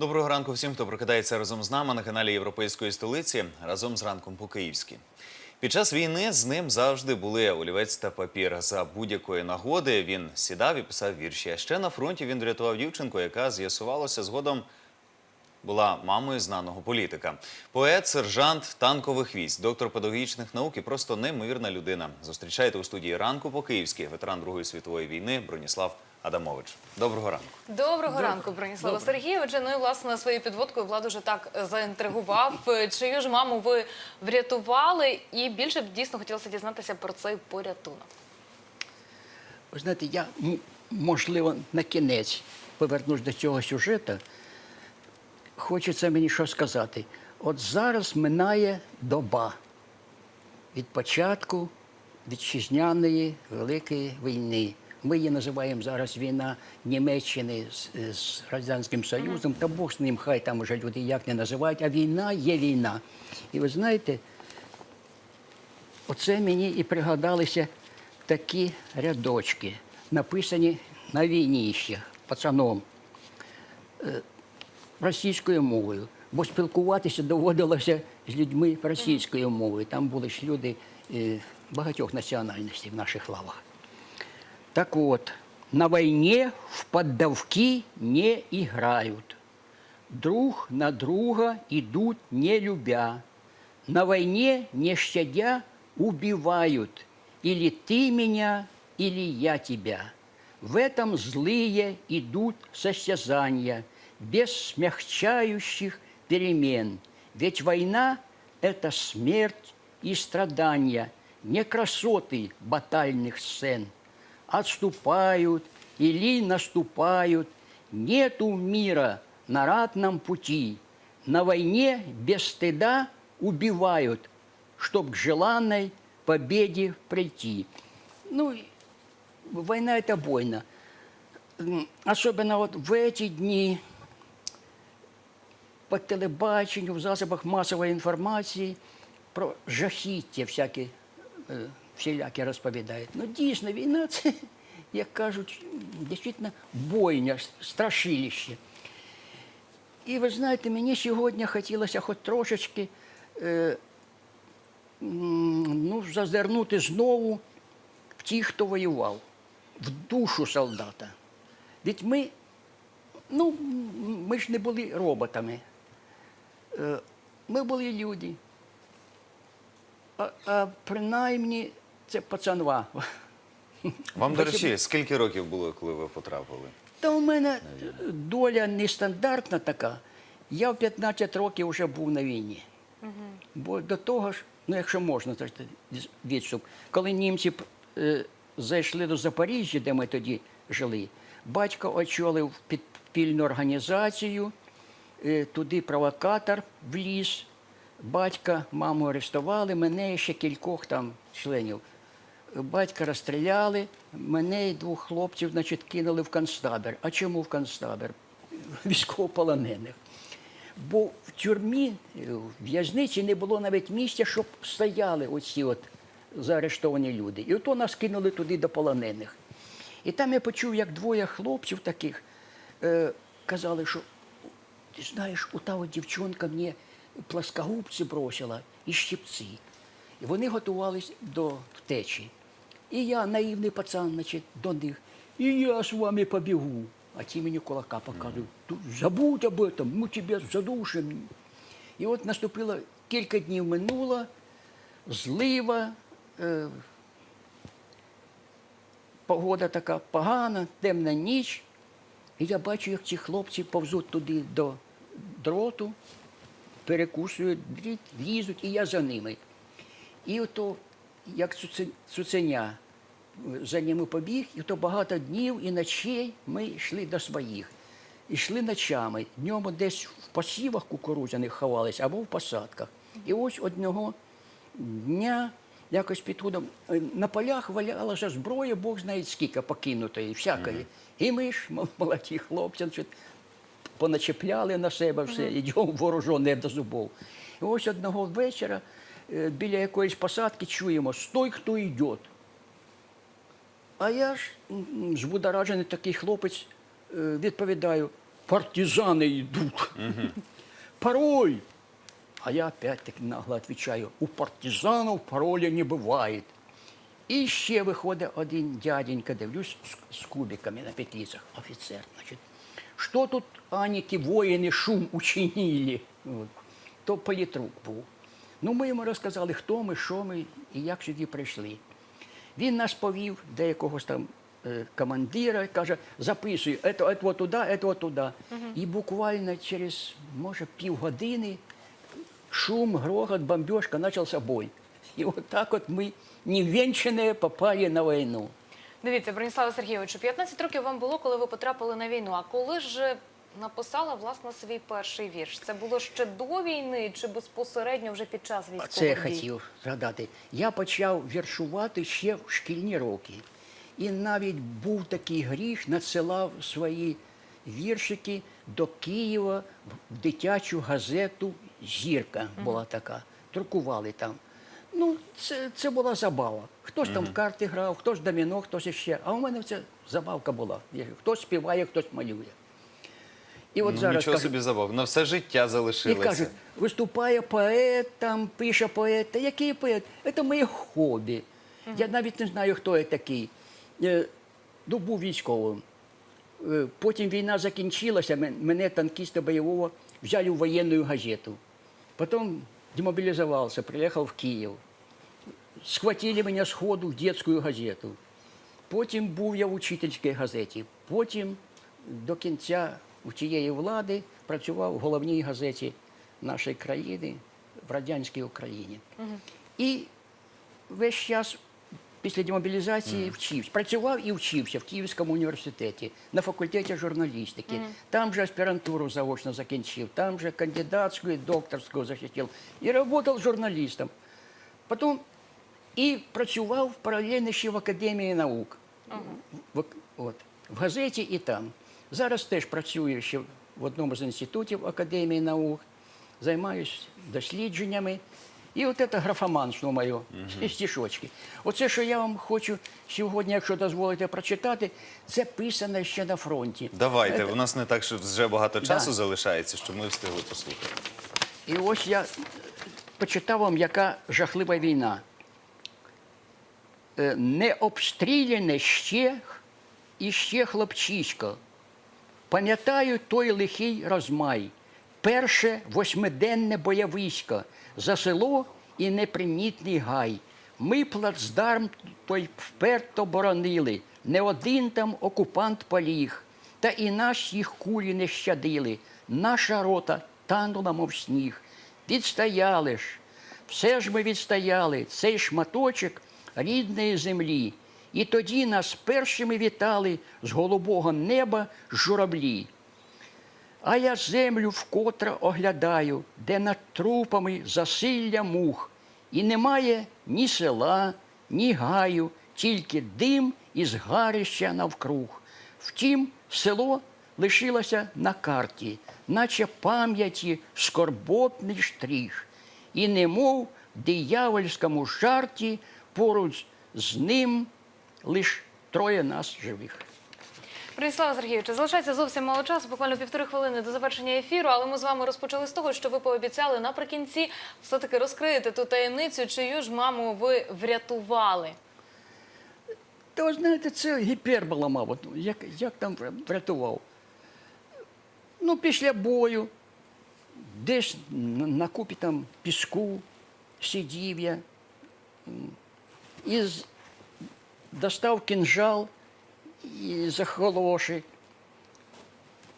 Доброго ранку всім, хто прокидається разом з нами на каналі Європейської столиці разом з ранком по-київськи. Під час війни з ним завжди були олівець та папір. За будь-якої нагоди він сідав і писав вірші. А ще на фронті він врятував дівчинку, яка з'ясувалося згодом була мамою знаного політика. Поет, сержант танкових військ, доктор педагогічних наук і просто неймовірна людина. Зустрічайте у студії ранку по-київськи ветеран Другої світової війни Броніслав Адамович. Доброго ранку. Доброго ранку, Броніслава Сергійовича. Ну і власне своєю підводкою влад уже так заінтригував. Чию ж маму ви врятували? І більше б дійсно хотілося дізнатися про цей порятунок. Ви знаєте, я можливо на кінець повернусь до цього сюжету. Хочеться мені що сказати. От зараз минає доба від початку вітчизняної великої війни. Ми її називаємо зараз війна Німеччини з, з Радянським Союзом, та Бог з ним, хай там уже люди як не називають, а війна є війна. І ви знаєте, Оце мені і пригадалися такі рядочки, написані на війні ще пацаном е, російською мовою. Бо спілкуватися доводилося з людьми російською мовою. Там були ж люди е, багатьох національностей в наших лавах. Так вот, на войне в поддавки не играют. Друг на друга идут не любя. На войне, не щадя, убивают. Или ты меня, или я тебя. В этом злые идут состязания, без смягчающих перемен. Ведь война – это смерть и страдания, не красоты батальных сцен Отступают или наступают, нету мира на ратном пути. На войне без стыда убивают, чтоб к желанной победе прийти. Ну, и война – это война. М, Особенно вот в эти дни по телебаченню, в засобах масової інформації про жахіття всякі, е, всілякі розповідають. Ну, дійсно, війна це, як кажуть, дійсно бойня, страшилище. І ви знаєте, мені сьогодні хотілося хоч трошечки е, ну, зазирнути знову в ті, хто воював, в душу солдата. Ведь ми, ну, ми ж не були роботами. Е, Ми були люди. А, а принаймні це пацанва. Вам, до речі, скільки років було, коли ви потрапили? Та у мене доля нестандартна така. Я в 15 років вже був на війні. Бо до того ж, ну якщо можна відступ, коли німці е, зайшли до Запоріжжя, де ми тоді жили, батько очолив підпільну організацію, е, туди провокатор вліз, батька, маму арестували, мене і ще кількох там членів. Батька розстріляли, мене і двох хлопців значить, кинули в концтабір. А чому в концтабір? Військовополонених. Бо в тюрмі, е, в в'язниці не було навіть місця, щоб стояли оці от заарештовані люди. І ото нас кинули туди до полонених. І там я почув, як двоє хлопців таких е, казали, що ти знаєш, ота от дівчинка мені пласкогубці бросила і щипці. І вони готувались до втечі. І я, наївний пацан, значить, до них. І я з вами побігу. А ті мені кулака показують. Забудь об этом, ми тебе задушимо. І от наступило кілька днів минуло, злива, е, погода така погана, темна ніч. І я бачу, як ці хлопці повзуть туди до дроту, перекусують дріт, лізуть, і я за ними. І ото, як цуценя, за ними побіг, і то багато днів і ночей ми йшли до своїх. Ішли ночами, днем десь в посівах кукурудзяних ховались або в посадках. І ось одного дня, якось під ходом, е, на полях валялася зброя, Бог знає скільки покинутої, всякої. І ми ж, молоді хлопці, поначепляли на себе все, йдемо вооружені до зубов. І ось одного вечора е, біля якоїсь посадки чуємо Стой, хто йде. А я ж збудоражений такий хлопець, е, відповідаю, партизаны идут. Пароль. А я опять-таки нагло отвечаю, у партизанов пароля не бывает. І ще виходить один дяденька, дивлюсь, з, кубиками на петлицях. Офіцер, значить. Що тут, Аніки, воїни шум учинили? То політрук був. Ну, ми йому розказали, хто ми, що ми і як сюди прийшли. Він нас повів до якогось там е, командира, каже, записуй, це, це от туди, от туди. І буквально через, може, півгодини шум, грохот, бомбежка, начался бой. И вот так вот мы, невенчанные, попали на войну. Дивіться, Броніславе Сергійовичу, 15 років вам було, коли ви потрапили на війну. А коли ж написала власне свій перший вірш? Це було ще до війни чи безпосередньо вже під час військових це я хотів згадати. Я почав віршувати ще в шкільні роки. І навіть був такий гріх, надсилав свої віршики до Києва в дитячу газету Зірка була така. Друкували там. Ну, це, це була забава. Хтось там в карти грав, хтось доміно, хтось іще. А у мене це забавка була. Хтось співає, хтось малює. І от Ну, зараз нічого кажу, собі забав. На все життя і кажуть, виступає поет, там пише поет. Та який поет? Це моє хобі. Я навіть не знаю, хто я такий. Е, Ну, був військовим. Е, Потім війна закінчилася, мене танкіста бойового взяли в воєнну газету. Потім демобілізувався, приїхав в Київ. Схватили мене з ходу в детську газету. Потім був я в учительській газеті. Потім до кінця у тієї влади працював в головній газеті нашої країни в радянській Україні. І весь час після демобілізації вчився. Працював і вчився в Київському університеті на факультеті журналістики. Там же аспірантуру заочно закінчив, там же кандидатську і докторську захистив. І працював журналістом. Потім і працював паралельно ще в Академії наук. В, от, в газеті і там. Зараз теж працюю ще в одному з інститутів Академії наук, займаюся дослідженнями. І от це графоманство моє, стішочки. Оце, що я вам хочу сьогодні, якщо дозволите прочитати, це писано ще на фронті. Давайте, у нас не так, що вже багато часу Да. залишається, щоб ми встигли послухати. І ось я почитав вам, яка жахлива війна. Е, Не обстріляне ще і ще хлопчисько. Пам'ятаю той лихий розмай, перше восьмиденне бойовисько, за село і непримітний гай. Ми плацдарм той вперто боронили, не один там окупант поліг, та і наш їх кулі не щадили. Наша рота танула, мов сніг. Відстояли ж, все ж ми відстояли, цей шматочок рідної землі. І тоді нас першими вітали з голубого неба журавлі. А я землю вкотре оглядаю, де над трупами засилля мух, і немає ні села, ні гаю, тільки дим і згарища навкруг. Втім, село лишилося на карті, наче пам'яті скорботний штрих, і немов диявольському жарті поруч з ним лиш троє нас живих. Броніславе Сергійовичу, залишається зовсім мало часу, буквально півтори хвилини до завершення ефіру. Але ми з вами розпочали з того, що ви пообіцяли наприкінці все-таки розкрити ту таємницю, чию ж маму ви врятували. Та ви знаєте, це гіпербола, мабуть. Як, як там врятував? Ну, після бою, десь на, купі там піску сидів я, і достав кінжал і за холоші.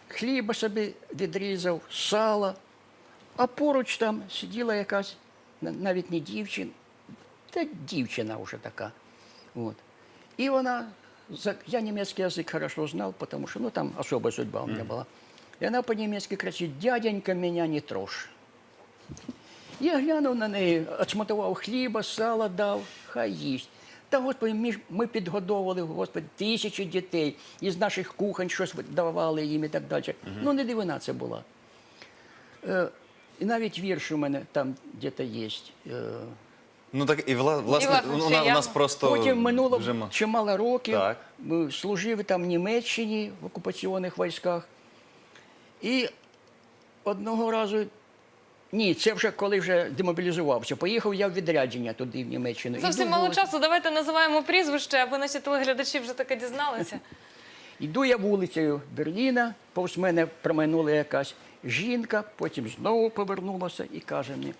Хліба собі відрізав, сала, а поруч там сиділа якась, навіть не дівчина, та дівчина вже така. Вот. И она, за- я немецкий язык хорошо знал, потому что, ну, там особая судьба у меня была. И она по-немецки кричит, дяденька, меня не трожь. Я глянув на неї, отшматував хліба, сала дав, хай їсть. Та, Господи, ми, ми підгодовували, Господи, тисячі дітей, із наших кухонь щось давали їм і так далі. Ну, не дивина це була. Е, і навіть вірш у мене там десь є. Е, Ну так і вла- власне, І, власне, у, ще на- у нас просто Потім минуло вже ма- чимало років. Так. Ми служили там в Німеччині в окупаційних військах. І одного разу, ні, це вже коли вже демобілізувався. Поїхав я в відрядження туди, в Німеччину. Зовсім Іду мало часу. Давайте називаємо прізвище, аби наші телеглядачі вже таке дізналися. Іду я вулицею Берліна, повз мене промайнула якась жінка, потім знову повернулася і каже мені,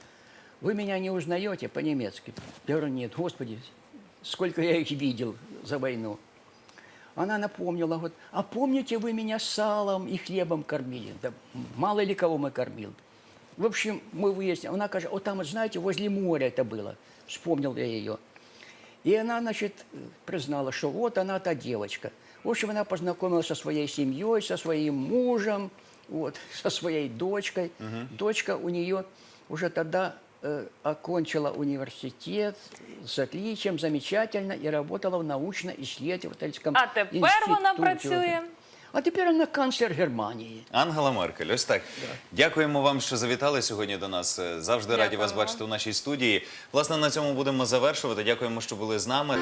ви мене не узнаєте по-німецьки? Я говорю, ні, господи, сколько я їх видел за війну. Она напомнила, говорит, а помните, вы меня салом и хлебом кормили? Да мало ли кого мы кормил. В общем, мы выяснили. Она каже, вот там, вот, знаете, возле моря это было. Вспомнил я ее. И она, значит, признала, что вот она та девочка. В общем, она познакомилась со своей семьей, со своим мужем, вот, со своей дочкой. Дочка у нее уже тогда э, окончила университет с отличием, замечательно, и работала в научно-исследовательском А тепер вона институте. працює? а тепер вона канцлер Германії. Ангела Меркель, ось так. Дякуємо вам, що завітали сьогодні до нас. Е, Завжди раді вас бачити у нашій студії. Власне, на цьому будемо завершувати. Дякуємо, що були з нами.